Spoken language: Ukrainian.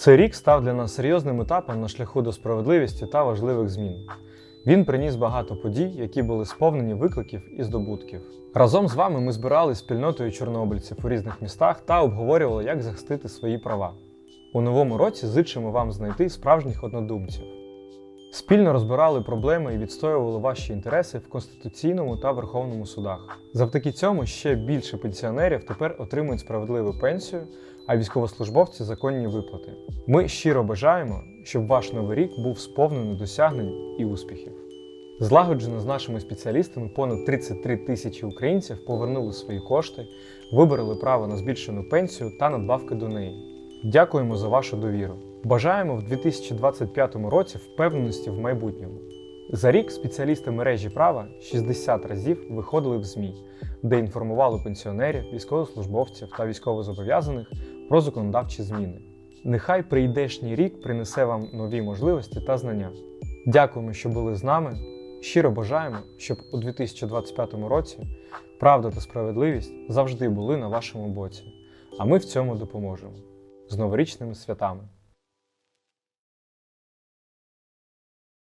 Цей рік став для нас серйозним етапом на шляху до справедливості та важливих змін. Він приніс багато подій, які були сповнені викликів і здобутків. Разом з вами ми збирали спільнотою чорнобильців у різних містах та обговорювали, як захистити свої права. У новому році зичимо вам знайти справжніх однодумців. Спільно розбирали проблеми і відстоювали ваші інтереси в Конституційному та Верховному судах. Завдяки цьому ще більше пенсіонерів тепер отримують справедливу пенсію, а військовослужбовці законні виплати. Ми щиро бажаємо, щоб ваш новий рік був сповнений досягнень і успіхів. Злагоджено з нашими спеціалістами понад 33 тисячі українців повернули свої кошти, вибороли право на збільшену пенсію та надбавки до неї. Дякуємо за вашу довіру. Бажаємо в 2025 році впевненості в майбутньому. За рік спеціалісти мережі права 60 разів виходили в ЗМІ, де інформували пенсіонерів, військовослужбовців та військовозобов'язаних про законодавчі зміни. Нехай прийдешній рік принесе вам нові можливості та знання. Дякуємо, що були з нами. Щиро бажаємо, щоб у 2025 році правда та справедливість завжди були на вашому боці, а ми в цьому допоможемо. З новорічними святами!